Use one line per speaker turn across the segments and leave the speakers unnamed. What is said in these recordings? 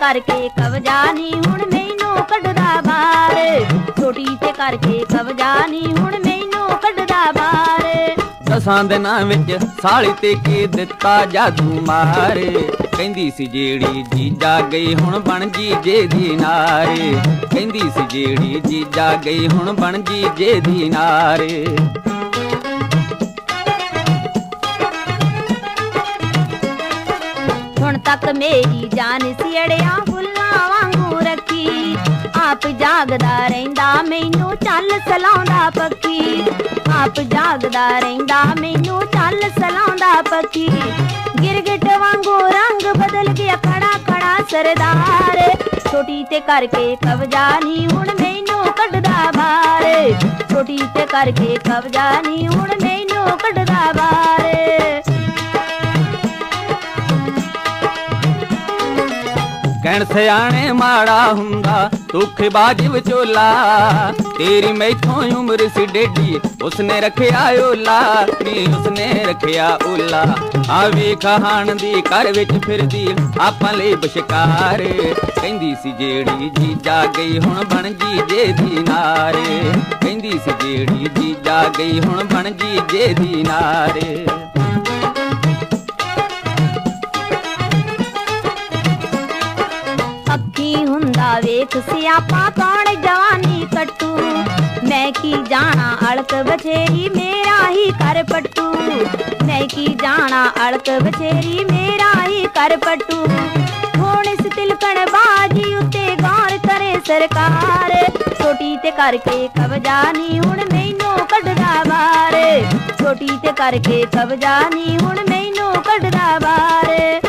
ਕਰਕੇ ਕਬਜਾ ਨਹੀਂ ਹੁਣ ਮੈਨੂੰ ਕੱਢਦਾ ਬਾਹਰ। ਛੋਟੀ ਤੇ ਕਰਕੇ ਕਬਜਾ ਨਹੀਂ ਹੁਣ ਮੈਨੂੰ ਕੱਢਦਾ ਬਾਹਰ।
ਦਸਾਂ ਦਿਨਾਂ ਵਿੱਚ ਸਾਲੀ ਤੇ ਕੀ ਦਿੱਤਾ ਜਾਦੂ ਮਾਰੇ। ਕਹਿੰਦੀ ਸੀ ਜਿਹੜੀ ਜੀਜਾ ਗਈ ਹੁਣ ਬਣ ਜੀਜੇ ਦੀ ਨਾਰੇ। ਕਹਿੰਦੀ ਸੀ ਜਿਹੜੀ ਜੀਜਾ ਗਈ ਹੁਣ ਬਣ ਜੀਜੇ ਦੀ ਨਾਰੇ।
ਹੁਣ ਤੱਕ ਮੇਰੀ ਜਾਨ ਸਿੜਿਆ ਫੁੱਲਾਂ ਵਾਂਗੂ ਰੱਖੀ। ਆਪ ਜਾਗਦਾ ਰਹਿੰਦਾ, ਮੈਨੂੰ ਚੱਲ ਸਲਾਉਂਦਾ ਪੱਖੀ। ਆਪ ਜਾਗਦਾ ਰਹਿੰਦਾ, ਮੈਨੂੰ ਚੱਲ ਸਲਾਉਂਦਾ ਪੱਖੀ। ਗਿਰਗਿਟ ਵਾਂਗੂ ਰੰਗ ਬਦਲ ਗਿਆ ਖੜਾ ਖੜਾ ਸਰਦਾਰ। ਛੋਟੀ ਤੇ ਕਰਕੇ ਕਬਜਾ ਨਹੀਂ, ਹੁਣ ਮੈਨੂੰ ਕੱਢਦਾ ਬਾਹਰ ਛੋਟੀ ਤੇ ਕਰਕੇ ਕਬਜਾ ਨਹੀਂ, ਹੁਣ ਮੈਨੂੰ ਕੱਢਦਾ ਬਾਹਰ
ਕਹਿਣ ਸਿਆਣੇ ਮਾੜਾ ਹੁੰਦਾ ਧੋਖੇਬਾਜ਼ ਵਿਚੋਲਾ। ਤੇਰੀ ਮੈਥੋਂ ਉਮਰ ਸੀ ਡੇਡੀ ਉਸਨੇ ਰੱਖਿਆ ਓਲਾ, ਨੀ ਉਸਨੇ ਰੱਖਿਆ ਓਲਾ। ਆ ਵੇਖ ਦੀ ਘਰ ਵਿੱਚ ਫਿਰਦੀ, ਆਪਾਂ ਲਈ ਬਸ਼ਕਾਰ। ਕਹਿੰਦੀ ਸੀ ਜਿਹੜੀ ਜੀ ਜਾ ਗਈ, ਹੁਣ ਬਣ ਜੀਜੇ ਦੀ ਨਾਰੇ। ਕਹਿੰਦੀ ਸੀ ਜਿਹੜੀ ਜੀ ਜਾ ਗਈ, ਹੁਣ ਬਣ ਜੀਜੇ ਦੀ ਨਾਰੇ।
ਵੇਖ ਸਿਆਪਾ ਕੌਣ ਜਵਾਨੀ ਕੱਟੂ? ਮੈਂ ਕੀ ਜਾਣਾ ਅਲਕ ਬਛੇਰੀ ਮੇਰਾ ਹੀ ਕਰ ਪੱਟੂ। ਮੈਂ ਕੀ ਜਾਣਾ ਅਲਕ ਬਛੇਰੀ ਮੇਰਾ ਹੀ ਕਰ ਪੱਟੂ। ਹੁਣ ਇਸ ਤਿਲਕਣ ਬਾਜੀ ਉੱਤੇ ਗੌਰ ਕਰੇ ਸਰਕਾਰ। ਛੋਟੀ ਤੇ ਕਰਕੇ ਕਬਜਾ ਨਹੀਂ, ਹੁਣ ਮੈਨੂੰ ਕੱਢਦਾ ਬਾਹਰ ਛੋਟੀ ਤੇ ਕਰਕੇ ਕਬਜਾ ਨਹੀਂ, ਹੁਣ ਮੈਨੂੰ ਕੱਢਦਾ ਬਾਹਰ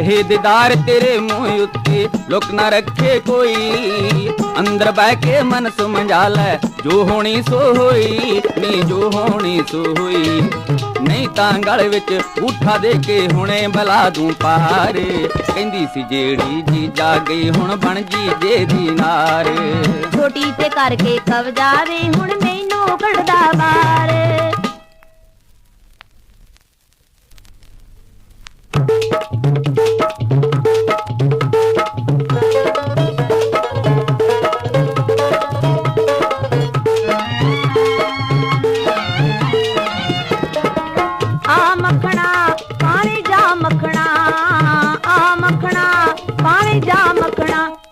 ਇਹ ਦੀਦਾਰ ਤੇਰੇ ਮੂੰਹ ਉੱਤੇ, ਲੁਕ ਨਾ ਰੱਖੇ ਕੋਈ। ਅੰਦਰ ਬਹਿ ਕੇ ਮਨ ਸਮਝਾ ਲੈ, ਜੋ ਹੋਣੀ ਸੋ ਹੋਈ ਨੀ ਜੋ ਹੋਣੀ ਸੋ ਹੋਈ। ਨਹੀਂ ਤਾਂ ਗਲ ਵਿੱਚ ਉਠਾ ਦੇ ਕੇ ਹੁਣੇ ਬਲਾ ਦੂੰ ਪਾਰ। ਕਹਿੰਦੀ ਸੀ ਜਿਹੜੀ ਜੀ ਜਾ ਗਈ ਹੁਣ ਬਣ ਜੀ ਜੇ ਦੀ ਨਾਰ।
ਛੋਟੀ ਤੇ ਕਰਕੇ ਕਬਜਾ ਵੇ ਹੁਣ ਮੈਨੂੰ ਕੱਢਦਾ ਬਾਹਰ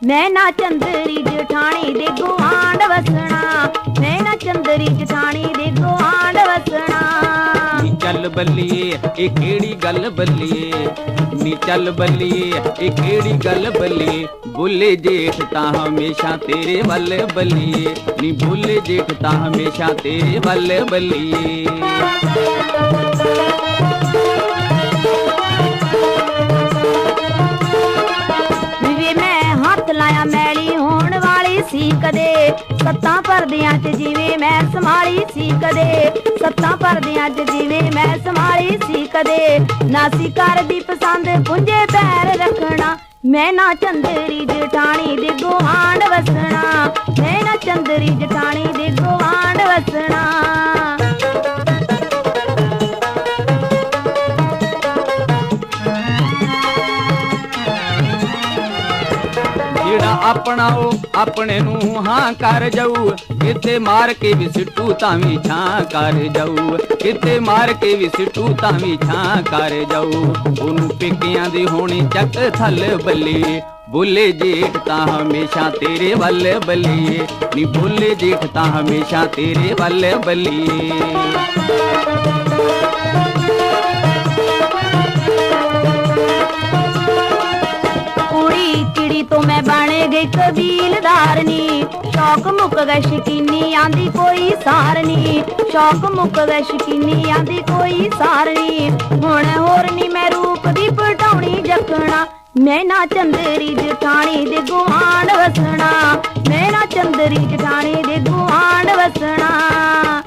ਮੈਂ ਨਾ ਚੰਦਰੀ ਜਠਾਣੀ ਦੇ ਗੁਆਂਢ ਵਸਣਾ ਮੈਂ ਨਾ ਚੰਦਰੀ ਜਠਾਣੀ
ਚੱਲ ਬੱਲੀਏ, ਇਹ ਕਿਹੜੀ ਗੱਲ ਬੱਲੀਏ? ਨੀ ਚੱਲ ਬੱਲੀਏ, ਇਹ ਕਿਹੜੀ ਗੱਲ ਬੱਲੀਏ? ਬੁੱਲੇ ਜੇਠ ਤਾਂ ਹਮੇਸ਼ਾ ਤੇਰੇ ਵੱਲ ਬੱਲੀਏ। ਨੀ ਬੁੱਲੇ ਜੇਠ ਤਾਂ ਹਮੇਸ਼ਾ ਤੇਰੇ ਵੱਲ ਬੱਲੀਏ।
ਸੀ ਕਦੇ? ਸੱਤਾਂ ਪਰਦਿਆਂ 'ਚ ਜਿਵੇਂ ਮੈਂ ਸੰਭਾਲੀ ਸੀ ਕਦੇ? ਸੱਤਾਂ ਪਰਦਿਆਂ 'ਚ ਜਿਵੇਂ ਮੈਂ ਸੰਭਾਲੀ ਸੀ ਕਦੇ? ਨਾ ਨਾਸੀ ਕਰਦੀ ਪਸੰਦ, ਪੁੰਜੇ ਪੈਰ ਰੱਖਣਾ। ਮੈਂ ਨਾ ਚੰਦਰੀ ਜਠਾਣੀ ਦੇ ਗੁਆਂਢ ਵਸਣਾ। ਮੈਂ ਨਾ ਚੰਦਰੀ ਜਠਾਣੀ ਦੇ ਗੁਆਂਢ ਵਸਣਾ।
ਜਿਹੜਾ ਆਪਣੇ ਨੂੰ ਹਾਂ ਕਰ ਜਾਊ। ਕਿਤੇ ਮਾਰ ਕੇ ਵੀ ਸਿੱਟੂ ਤਾਂ ਵੀ ਛਾਂ ਕਰ ਜਾਊ। ਕਿਤੇ ਮਾਰ ਕੇ ਵੀ ਸਿੱਟੂ ਤਾਂ ਵੀ ਛਾਂ ਕਰ ਜਾਊ। ਉਹਨੂੰ ਪੇਕਿਆਂ ਦੀ ਹੋਣੀ ਚੱਕ ਥੱਲ ਬੱਲੀ। ਬੋਲੇ ਜੇਠ ਤਾਂ ਹਮੇਸ਼ਾ ਤੇਰੇ ਵੱਲ ਬੱਲੀਏ ਨੀ ਬੋਲੇ ਜੇਠ ਤਾਂ ਹਮੇਸ਼ਾ ਤੇਰੇ ਵੱਲ ਬੱਲੀਏ
ਬਣ ਗਈ ਕਬੀਲਦਾਰਨੀ। ਸ਼ੌਕ ਮੁੱਕ ਗਏ ਸ਼ਕੀਨੀ ਆਂਦੀ ਕੋਈ ਸਾਰਨੀ। ਸ਼ੌਕ ਮੁੱਕ ਗਏ ਸ਼ਕੀਨੀ ਆਂਦੀ ਕੋਈ ਸਾਰਨੀ। ਹੁਣ ਹੋਰ ਨੀ ਮੈਂ ਰੂਪ ਦੀ ਪਟਾਉਣੀ ਜਖਣਾ। ਮੈਂ ਨਾ ਚੰਦਰੀ ਜਠਾਣੀ ਦੇ ਗੁਆਂਢ ਵਸਣਾ। ਮੈਂ ਨਾ ਚੰਦਰੀ ਜਠਾਣੀ ਦੇ ਗੁਆਂਢ ਵਸਣਾ।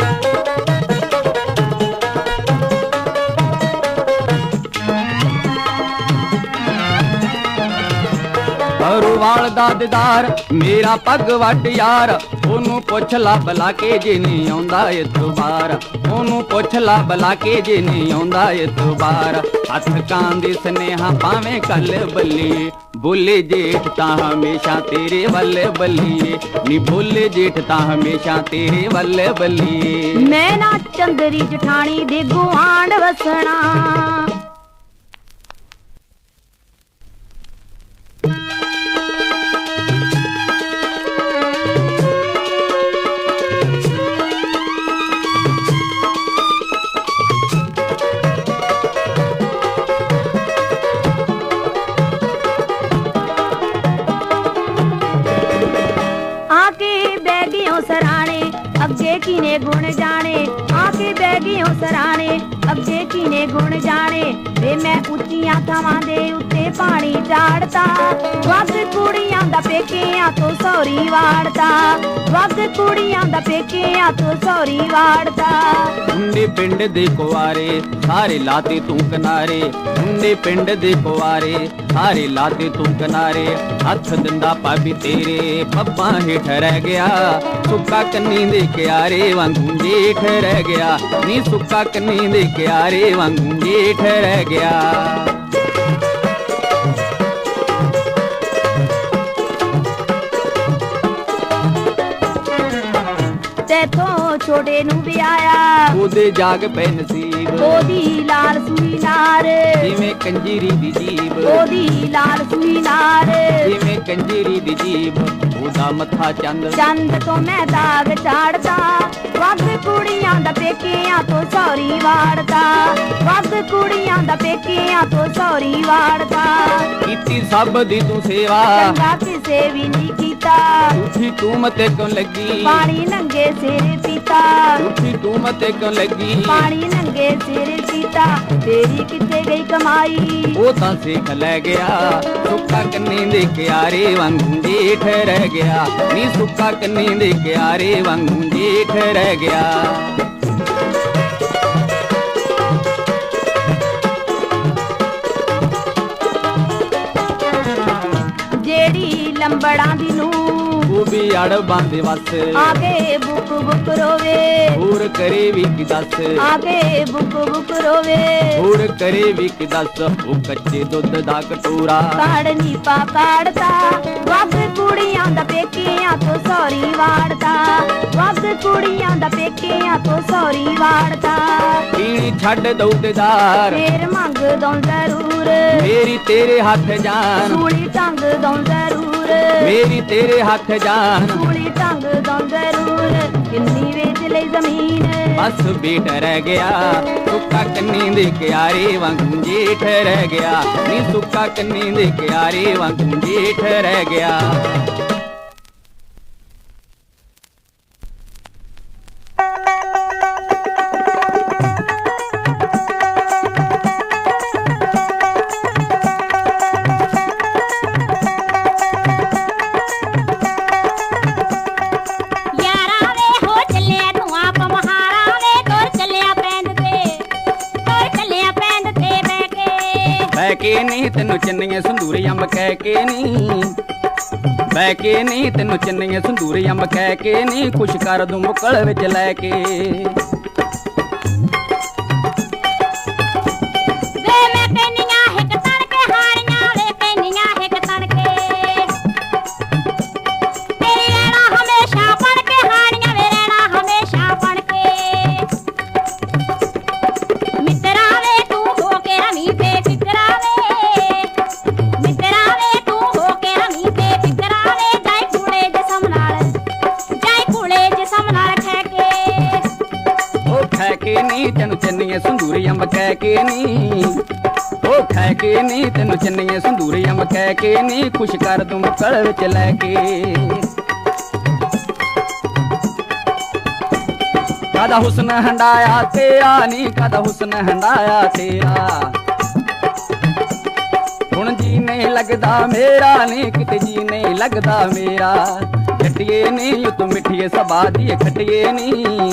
ਗੱਭਰੂਵਾਲ ਦਾ ਦਿਦਾਰ, ਮੇਰਾ ਪੱਗ ਵੱਟ ਯਾਰ। ਉਹਨੂੰ ਪੁੱਛ ਲਾ ਬਲਾ ਕੇ ਜੇ ਨਹੀਂ ਆਉਂਦਾ ਇਤਬਾਰ ਉਹਨੂੰ ਪੁੱਛ ਲਾ ਬਲਾ ਕੇ ਜੇ ਨਹੀਂ ਆਉਂਦਾ ਇਤਬਾਰ ਹੱਥ ਕਾਂ ਦੇ ਸਨੇਹਾ ਪਾਵੇਂ ਕੱਲ ਬੱਲੀ। ਬੋਲੇ ਜੇਠ ਤਾਂ ਹਮੇਸ਼ਾ ਤੇਰੇ ਵੱਲ ਬੱਲੀਏ ਨੀ ਬੋਲੇ ਜੇਠ ਤਾਂ ਹਮੇਸ਼ਾ ਤੇਰੇ ਵੱਲ ਬੱਲੀਏ
ਮੈਂ ਨਾ ਚੰਦਰੀ ਜਠਾਣੀ ਦੇ ਗੁਆਂਢ ਵਸਣਾ। ਬੈਗਿਓ ਸਰਾਣੇ ਅੱਗੇ ਕੀਨੇ ਗੁਣ ਜਾਣੇ ਆਕੇ ਬੈਗਿਓ ਸਰਾਣੇ ਅੱਗੇ ਕੀਨੇ ਗੁਣ ਜਾਣੇ। ਵੇ ਮੈਂ ਉੱਚੀਆਂ ਥਾਵਾਂ ਦੇ ਉੱਤੇ ਪਾਣੀ ਝਾੜਦਾ। ਵੱਗ ਕੁੜੀਆਂ ਦਾ ਪੇਕਿਆਂ ਤੋਂ ਸੌਰੀ ਵਾੜਦਾ। ਵੱਗ ਕੁੜੀਆਂ ਦਾ ਪੇਕਿਆਂ ਤੋਂ ਸੌਰੀ ਵਾੜਦਾ।
ਮੁੰਡੇ ਪਿੰਡ ਦੇ ਕੁਆਰੇ, ਸਾਰੇ ਲਾਤੇ ਤੂੰ ਕਿਨਾਰੇ। ਹੁੰਦੇ ਪਿੰਡ ਦੇ ਕੁਆਰੇ, ਸਾਰੇ ਲਾਤੇ ਤੂੰ ਕਿਨਾਰੇ। ਹੱਥ ਦਿੰਦਾ ਪਾਬੀ ਤੇਰੇ ਪੱਪਾਂ ਹੇਠ ਰਹਿ ਗਿਆ। ਸੁੱਕਾ ਕੰਨੀ ਦੇ ਕਿਆਰੇ ਵਾਂਗੂ ਜੇਠ ਰਹਿ ਗਿਆ। ਨੀ ਸੁੱਕਾ ਕੰਨੀ ਦੇ ਕਿਆਰੇ ਵਾਂਗੂ ਜੇਠ ਰਹਿ ਗਿਆ।
ਤੇਥੋਂ ਛੋਟੇ ਨੂੰ ਵਿਆਹਿਆ
ਉਹਦੇ ਜਾਗ ਪੈ ਨਸੀਬ।
ਉਹਦੀ ਲਾਲ ਸੂਈ ਨਾਰ।
ਜਿਵੇਂ ਕੰਜੀਰੀ ਦੀ ਜੀਬ।
ਉਹਦੀ ਲਾਲ ਸੂਈ ਨਾਰ।
ਜਿਵੇਂ ਕੰਜੀਰੀ ਦੀ ਜੀਬ। ਉਹਦਾ ਮੱਥਾ ਚੰਦ
ਚੰਦ ਤੋਂ ਮੈਂ ਦਾਗ ਝਾੜਦਾ ਵੱਗ ਕੁੜੀਆਂ ਦਾ ਪੇਕਿਆਂ ਤੋਂ ਸੌਰੀ ਵਾੜਦਾ। ਵੱਗ ਕੁੜੀਆਂ ਦਾ ਪੇਕਿਆਂ ਤੋਂ ਸੌਰੀ ਵਾੜਦਾ।
ਕੀਤੀ ਸਭ ਦੀ ਤੂੰ ਸੇਵਾ।
ਚੰਗਾ ਕਿਸੇ ਵੀ ਨਹੀਂ ਕੀਤਾ
ਝੂਠੀ ਤੂੰ ਮਤੇ ਕਿਉਂ ਲੱਗੀ?
ਪਾਣੀ ਨੰਗੇ ਸਿਰ ਪੀਤਾ।
ਝੂਠੀ ਤੂੰ ਮਤੇ ਕਿਉਂ ਲੱਗੀ?
ਪਾਣੀ ਨੰਗੇ ਸਿਰ ਪੀਤਾ। ਤੇਰੀ ਕਿੱਥੇ ਗਈ ਕਮਾਈ?
ਉਹ ਤਾਂ ਸਿੱਖ ਲੈ ਗਿਆ। ਸੁੱਕਾ ਕੰਨੀ ਦੇ ਕਿਆਰੇ ਵਾਂਗੂ ਜੇਠ ਰਹਿ ਗਿਆ। ਨੀ ਸੁੱਕਾ ਕੰਨੀ ਦੇ ਕਿਆਰੇ ਵਾਂਗੂ ਜੇਠ ਰਹਿ ਗਿਆ।
ਲੰਬੜਾਂ ਦੀ ਨੂੰ
ਉਹ ਵੀ ਅੜ ਬੰਦੇ ਵਸ
ਆਗੇ ਬੁੱਕ ਬੁੱਕ ਰੋਵੇ।
ਹੋਰ ਕਰੇ ਵੀ ਕੀ ਦੱਸ।
ਆਗੇ ਬੁੱਕ ਬੁੱਕ ਰੋਵੇ।
ਹੋਰ ਕਰੇ ਵੀ ਕੀ ਦੱਸ। ਉਹ ਕੱਚੇ ਦੁੱਧ ਦਾ ਕਟੋਰਾ।
ਕਾੜਨੀ ਪਾ ਕਾੜਦਾ ਵੱਗ ਕੁੜੀਆਂ ਦਾ ਪੇਕਿਆਂ ਤੋਂ ਸੌਰੀ ਵਾੜਦਾ ਵੱਗ ਕੁੜੀਆਂ ਦਾ ਪੇਕਿਆਂ ਤੋਂ ਸੌਰੀ ਵਾੜਦਾ
ਪੀਣੀ ਛੱਡ ਦਉਦੇਦਾਰ
ਫੇਰ ਮੰਗਦੋਂ ਜ਼ਰੂਰ।
ਮੇਰੀ ਤੇਰੇ ਹੱਥ ਜਾਨ।
ਸੂਲੀ ਟੰਗ ਦੌਂ ਜ਼ਰੂਰ।
ਮੇਰੀ ਤੇਰੇ ਹੱਥ ਜਾਨ।
ਸੂਲੀ ਟੰਗ ਜ਼ਰੂਰ। ਕਿੰਨੀ ਵੇਚ ਲਈ ਜ਼ਮੀਨ?
ਬਸ ਬੇਟ ਰਹਿ ਗਿਆ। ਸੁੱਕਾ ਕੰਨੀ ਦੇ ਕਿਆਰੇ ਵਾਂਗੂ ਜੇਠ ਰਹਿ ਗਿਆ। ਨੀ ਸੁੱਕਾ ਕੰਨੀ ਦੇ ਕਿਆਰੇ ਵਾਂਗੂ ਜੇਠ ਰਹਿ ਗਿਆ।
ਕੇ
ਨਹੀਂ, ਤੈਨੂੰ ਚੰਨੀਆਂ ਸੰਧੂਰੀ ਅੰਬ ਕਹਿ ਕੇ ਨੀ ਬਹਿ ਕੇ ਨਹੀਂ, ਤੈਨੂੰ ਚੰਨੀਏ ਸੰਧੂਰੀ ਅੰਬ ਕਹਿ ਕੇ ਨੀ ਖੁਸ਼ ਕਰ ਦੂੰ ਮੁਕਲ ਵਿੱਚ ਲੈ ਕੇ।
ਕੇ
ਨੀ। ਉਹ ਖੈ ਕੇ ਨੀ, ਤੈਨੂੰ ਚੰਨੀਆਂ ਸੰਧੂਰੀ ਅੰਬ ਕਹਿ ਕੇ ਨੀ। ਖੁਸ਼ ਕਰ ਦੂੰ ਮੁਕਲ ਵਿੱਚ ਲੈ ਕੇ। ਕਾਦਾ ਹੁਸਨ ਹੰਡਾਇਆ ਤੇਰਾ ਨੀ, ਕਾਦਾ ਹੁਸਨ ਹੰਡਾਇਆ ਤੇਰਾ। ਹੁਣ ਜੀ ਨਹੀਂ ਲੱਗਦਾ ਮੇਰਾ ਨੀ, ਕਿਤੇ ਜੀ ਨਹੀਂ ਲੱਗਦਾ ਮੇਰਾ। ਜੱਟੀਏ ਨੀ ਤੂੰ ਮਿੱਠੀਏ ਸਬਾ ਦੀ ਖਟੀਏ ਨੀ।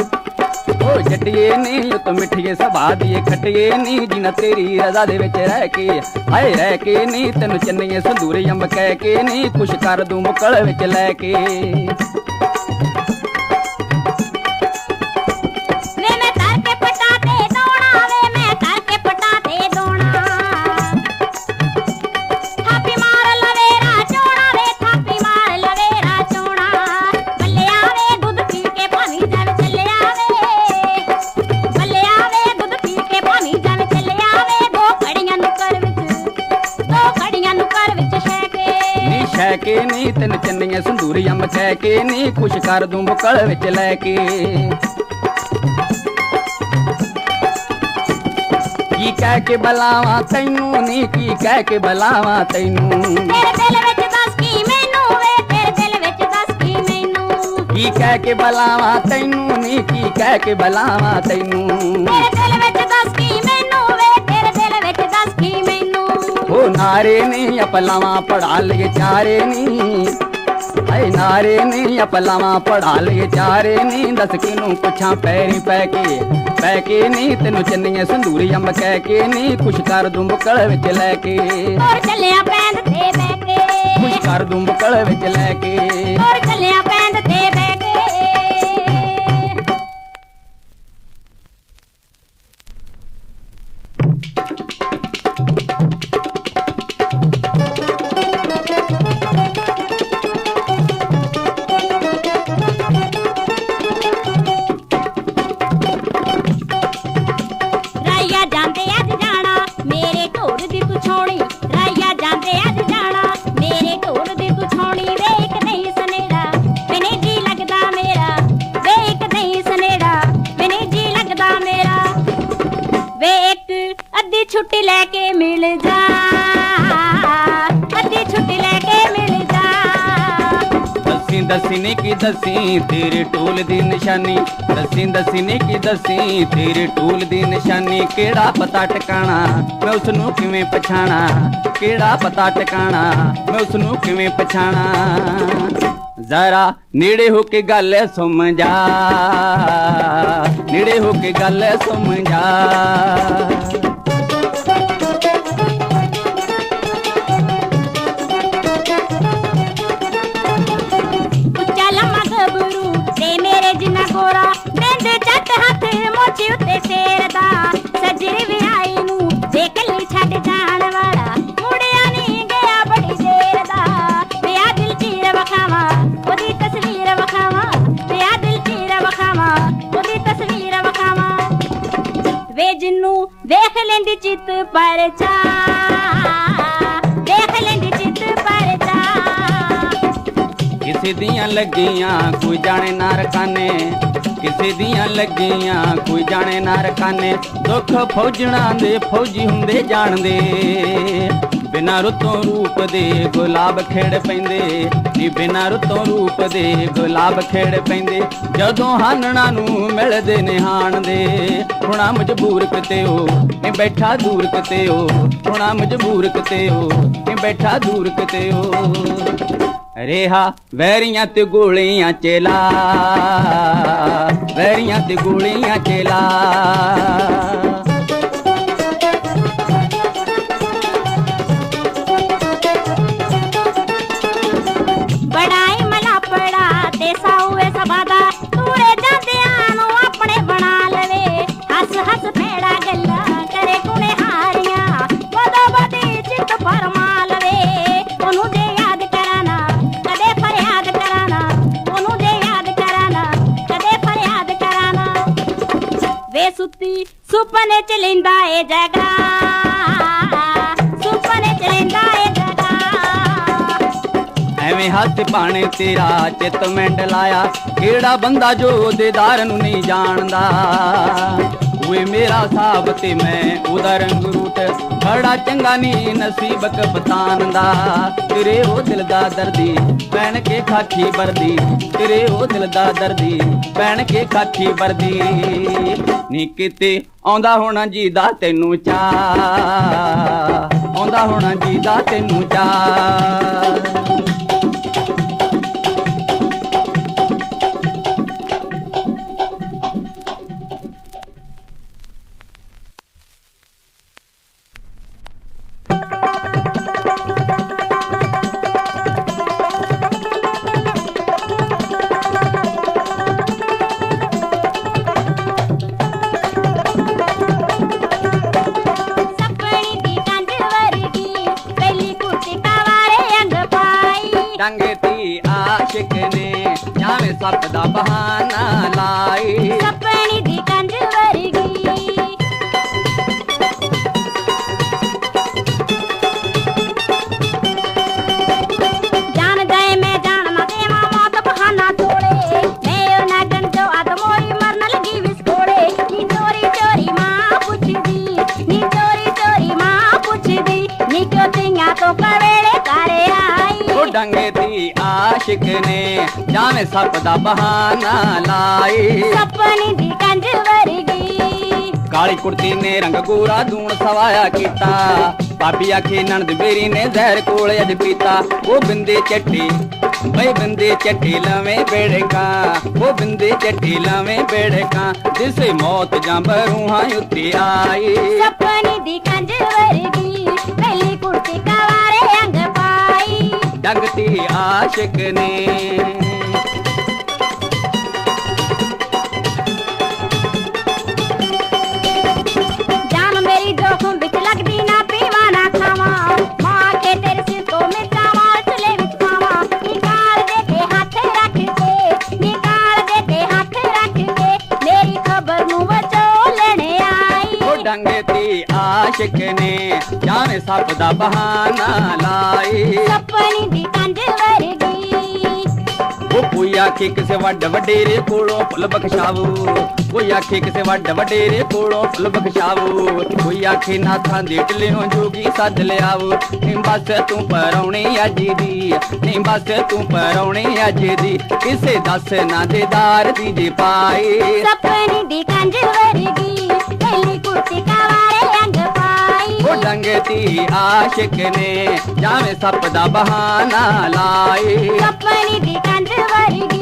ਓ ਜੱਟੀਏ ਨੀ ਉਤ ਮਿੱਠੀਏ ਸੁਭਾਅ ਦੀ ਏ ਖੱਟੀਏ ਨੀ, ਜਿਨਾ ਤੇਰੀ ਰਜ਼ਾ ਦੇ ਵਿੱਚ ਰਹਿ ਕੇ, ਹਾਏ ਰਹਿ ਕੇ ਨੀ, ਤੈਨੂੰ ਚੰਨੀਏ ਸੰਦੂਰੇ ਅੰਬ ਕਹਿ ਕੇ ਨੀ, ਕੁਛ ਕਰ ਦੂੰ ਮੁਕਲ ਵਿੱਚ ਲੈ ਕੇ। ਕਹਿ ਕੇ ਨੀ ਕੁਛ ਕਰ ਦੂੰ ਮੁਕਲ ਵਿੱਚ ਲੈ ਕੇ। ਕੀ ਕਹਿ ਕੇ ਬਲਾਵਾਂ ਤੈਨੂੰ ਨੀ ਕੀ ਕਹਿ ਕੇ ਬਲਾਵਾਂ ਤੈਨੂੰ?
ਤੇਰੇ ਦਿਲ ਵਿੱਚ ਦੱਸ ਕੀ ਮੈਨੂੰ ਵੇ ਤੇਰੇ ਦਿਲ ਵਿੱਚ ਦੱਸ ਕੀ ਮੈਨੂੰ?
ਕੀ ਕਹਿ ਕੇ ਬਲਾਵਾਂ ਤੈਨੂੰ ਨੀ ਕੀ ਕਹਿ ਕੇ ਬਲਾਵਾਂ ਤੈਨੂੰ?
ਤੇਰੇ ਦਿਲ ਵਿੱਚ ਦੱਸ ਕੀ ਮੈਨੂੰ ਵੇ ਤੇਰੇ ਦਿਲ ਵਿੱਚ ਦੱਸ ਕੀ ਮੈਨੂੰ?
ਉਹ ਨਾਰੇ ਨੀ ਅਪਲਾਵਾਂ ਪੜਾ ਲਏ ਚਾਰੇ ਨੀ। ਹਾਏ ਨਾਰੇ ਨੀ ਅਪਲਾਵਾਂ ਪੜਾ ਲਏ ਚਾਰੇ ਨੀ। ਦੱਸ ਕਿਨੂੰ ਪੁੱਛਾਂ ਪੈਰੀ ਪੈ ਕੇ ਪੈ ਕੇ ਨੀ। ਤੈਨੂੰ ਚੰਨੀਏ ਸੰਦੂਰੀ ਅੰਬ ਕਹਿ ਕੇ ਨੀ। ਖੁਸ਼ ਕਰ ਦੂੰ ਬੁਕਲ ਵਿੱਚ ਲੈ ਕੇ।
ਹੋਰ ਚੱਲਿਆ ਪੈਂਦ ਤੇ ਬਹਿ ਕੇ।
ਖੁਸ਼ ਕਰ ਦੂੰ ਬੁਕਲ ਵਿੱਚ ਲੈ ਕੇ।
ਹੋਰ ਚੱਲਿਆ ਪੈਂਦ ਛੁੱਟੀ ਲੈ ਕੇ ਮਿਲ ਜਾ ਅੱਧੀ ਛੁੱਟੀ ਲੈ ਕੇ ਮਿਲ ਜਾ
ਦੱਸੀ ਦੱਸੀ ਨੀ ਕੀ ਦੱਸੀ ਤੇਰੇ ਟੂਲ ਦੀ ਨਿਸ਼ਾਨੀ ਦੱਸੀ ਦੱਸੀ ਨੀ ਕੀ ਦੱਸੀ ਤੇਰੇ ਟੂਲ ਦੀ ਨਿਸ਼ਾਨੀ ਕਿਹੜਾ ਪਤਾ ਟਿਕਾਣਾ ਮੈਂ ਉਸ ਨੂੰ ਕਿਵੇਂ ਪਛਾਣਾ ਕਿਹੜਾ ਪਤਾ ਟਿਕਾਣਾ ਮੈਂ ਉਸ ਨੂੰ ਕਿਵੇਂ ਪਛਾਣਾ ਜ਼ਰਾ ਨੇੜੇ ਹੋ ਕੇ ਗੱਲ ਸਮਝਾ ਨੇੜੇ ਹੋ ਕੇ ਗੱਲ ਸਮਝਾ
ਪਰ ਚਾ ਵੇਖ ਲੈਂਦੀ ਚਿੱਤ ਪਰ ਚਾ
ਕਿਸੇ ਦੀਆਂ ਲੱਗੀਆਂ ਕੋਈ ਜਾਣੇ ਨਾ ਰਕਾਨੇ ਕਿਸੇ ਦੀਆਂ ਲੱਗੀਆਂ ਕੋਈ ਜਾਣੇ ਨਾ ਰਕਾਨੇ ਦੁੱਖ ਫੌਜਣਾ ਦੇ ਫੌਜੀ ਹੁੰਦੇ ਜਾਣਦੇ। ਬਿਨਾਂ ਰੁੱਤੋਂ ਰੂਪ ਦੇ ਗੁਲਾਬ ਖੇੜ ਪੈਂਦੇ। ਨੀ ਬਿਨਾਂ ਰੁੱਤੋਂ ਰੂਪ ਦੇ ਗੁਲਾਬ ਖੇੜ ਪੈਂਦੇ। ਜਦੋਂ ਹਾਨਣਾ ਨੂੰ ਮਿਲਦੇ ਨੇ ਦੇ। ਹੁਣਾ ਮਜਬੂਰ ਕਿਤੇ ਉਹ ਨੀ ਬੈਠਾ ਦੂਰ ਕਿਤੇ ਉਹ ਹੁਣਾ ਮਜਬੂਰ ਕਿਤੇ ਉਹ ਨੀ ਬੈਠਾ ਦੂਰ ਕਿਤੇ ਉਹ ਰੇਹਾ, ਵੈਰੀਆਂ ਤੇ ਗੋਲੀਆਂ ਚੇਲਾ। ਵੈਰੀਆਂ ਤੇ ਗੋਲੀਆਂ ਚੇਲਾ।
ਸੁੱਤੀ, ਸੁਪਨੇ ਚ ਲੈਂਦਾ ਏ ਜਗਾ ਸੁਪਨੇ ਚ ਲੈਂਦਾ ਏ ਜਗਾ
ਐਵੇਂ ਹੱਥ ਪਾਣੇ ਤੇਰਾ ਚਿੱਤ ਮੈਂਡ ਲਾਇਆ। ਕਿਹੜਾ ਬੰਦਾ ਜੋ ਉਹਦੇਦਾਰ ਨੂੰ ਨਹੀਂ ਜਾਣਦਾ। ਓਏ ਮੇਰਾ ਸਾਬ ਤੇ ਮੈਂ ਉਹਦਾ ਰੰਗ ਰੂਟ ਬੜਾ ਚੰਗਾ ਨਹੀਂ ਨਸੀਬ ਕਪਤਾਨ ਦਾ। ਤੇਰੇ ਉਹ ਦਿਲ ਦਾ ਦਰਦੀ ਪੈਣ ਕੇ ਖਾਖੀ ਵਰਦੀ। ਤੇਰੇ ਉਹ ਦਿਲ ਦਾ ਦਰਦੀ ਪੈਣ ਕੇ ਖਾਖੀ ਵਰਦੀ। ਨੀ ਕਿਤੇ ਆਉਂਦਾ ਹੋਣਾ ਜੀ ਦਾ ਤੈਨੂੰ ਚਾ ਆਉਂਦਾ ਹੋਣਾ ਜੀ ਦਾ ਤੈਨੂੰ ਚਾ ਤੀ ਆਸ਼ਿਕ ਨੇ। ਜਾਵੇਂ ਸੱਪ ਦਾ ਬਹਾਨਾ ਲਾਈ।
ਸਪਣੀ
ਡੰਗੇ ਤੀ ਆਸ਼ਿਕ ਨੇ ਜਾਵੇਂ ਸੱਪ ਦਾ ਬਹਾਨਾ ਲਾਈ
ਸਪਣੀ ਦੀ ਕੰਜ ਵਰਗੀ।
ਕਾਲੀ ਕੁੜਤੀ ਨੇ ਰੰਗ ਗੋਰਾ ਦੂਣ ਸਵਾਇਆ ਕੀਤਾ। ਬਾਬੀ ਆਖੀ ਨਣਦ ਮੇਰੀ ਨੇ ਜ਼ਹਿਰ ਕੋਲ ਅਜ ਪੀਤਾ। ਉਹ ਬਿੰਦੇ ਚੱਟੀ ਬਈ ਬਿੰਦੇ ਚੱਟੀ ਲਵੇਂ ਬੇੜਕਾ। ਉਹ ਬਿੰਦੇ ਚੱਟੀ ਲਵੇਂ ਬੇੜਕਾ ਜਿਸੇ ਮੌਤ ਜਾਂ ਬਰੂਹਾਂ ਉੱਤੇ ਆਈ
ਸਪਨੀ ਦੀ ਕੰਜ ਵਰਗੀ।
ਡੰਗਤੀ ਆਸ਼ਿਕ ਨੇ। ਆਸ਼ਿਕ ਨੇ ਸੱਪ ਦਾ ਬਹਾਨਾ ਲਾਈ। ਉਹ ਕੋਈ ਆਖੇ ਕਿਸੇ ਵੱਡ ਵਡੇਰੇ ਕੋਲੋਂ ਫੁੱਲ ਬਖਸ਼ਾਵੋ। ਕੋਈ ਆਖੇ ਕਿਸੇ ਵੱਡ ਵਡੇਰੇ ਕੋਲੋਂ ਫੁੱਲ ਬਖਸ਼ਾਵੋ। ਕੋਈ ਆਖੇ ਨਾਥਾਂ ਦੇ ਢਿੱਲੋਂ ਜੋਗੀ ਸੱਦ ਲਿਆਵੋ। ਨੀ ਬਸ ਤੂੰ ਪਰੌਣੀ ਅੱਜ ਦੀ, ਨੀ ਬਸ ਤੂੰ ਪਰੌਣੀ ਅੱਜ ਦੀ। ਕਿਸੇ ਦੱਸ ਨਾ ਦੇਦਾਰ ਦੀ ਜੇ ਪਾਏ।
ਸਪਨੀ ਦੀ ਕੰਜ ਵਰਗੀ, ਪਹਿਲੀ ਕੁੜਤੀ ਕਵਾਰੇ
ਉਹ ਡੰਗਤੀ ਆਸ਼ਿਕ ਨੇ ਜਾਵੇਂ ਸੱਪ ਦਾ ਬਹਾਨਾ ਲਾਏ।
ਸਪਨੀ ਦੀ ਕੰਜ ਵਰਗੀ